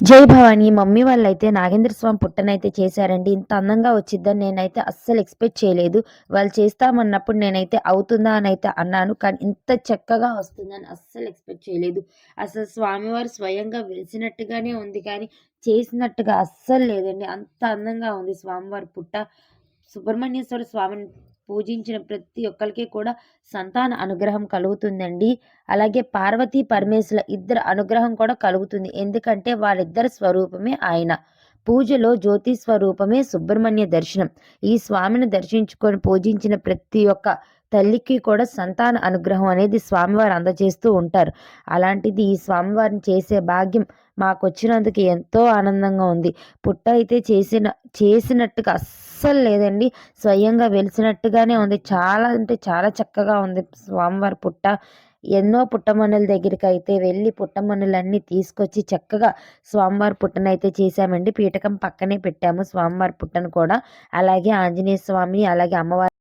జై భవానీ మమ్మీ వాళ్ళైతే నాగేంద్ర స్వామి పుట్టనైతే చేశారండి. ఇంత అందంగా వచ్చిద్దని నేనైతే అస్సలు ఎక్స్పెక్ట్ చేయలేదు. వాళ్ళు చేస్తామన్నప్పుడు నేనైతే అవుతుందా అని అయితే అన్నాను. కానీ ఇంత చక్కగా వస్తుందని అస్సలు ఎక్స్పెక్ట్ చేయలేదు. అసలు స్వామివారు స్వయంగా వెలిసినట్టుగానే ఉంది కానీ చేసినట్టుగా అస్సలు లేదండి. అంత అందంగా ఉంది స్వామివారి పుట్ట. సుబ్రహ్మణ్యేశ్వర స్వామిని పూజించిన ప్రతి ఒక్కరికి కూడా సంతాన అనుగ్రహం కలుగుతుందండి. అలాగే పార్వతీ పరమేశ్వర ఇద్దరు అనుగ్రహం కూడా కలుగుతుంది. ఎందుకంటే వాళ్ళిద్దరి స్వరూపమే ఆయన. పూజలో జ్యోతి స్వరూపమే సుబ్రహ్మణ్య దర్శనం. ఈ స్వామిని దర్శించుకొని పూజించిన ప్రతి ఒక్క తల్లికి కూడా సంతాన అనుగ్రహం అనేది స్వామివారు అందజేస్తూ ఉంటారు. అలాంటిది ఈ స్వామివారిని చేసే భాగ్యం మాకు వచ్చినందుకు ఎంతో ఆనందంగా ఉంది. పుట్ట అయితే చేసిన చేసినట్టుగా అస్సలు లేదండి. స్వయంగా వెలిసినట్టుగానే ఉంది. చాలా అంటే చాలా చక్కగా ఉంది. స్వామివారి పుట్ట. ఎన్నో పుట్టమన్నుల దగ్గరికి అయితే వెళ్ళి పుట్టమన్నులన్నీ తీసుకొచ్చి చక్కగా స్వామివారి పుట్టనైతే చేశామండి. పీఠకం పక్కనే పెట్టాము స్వామివారి పుట్టను కూడా. అలాగే ఆంజనేయ స్వామి అలాగే అమ్మవారి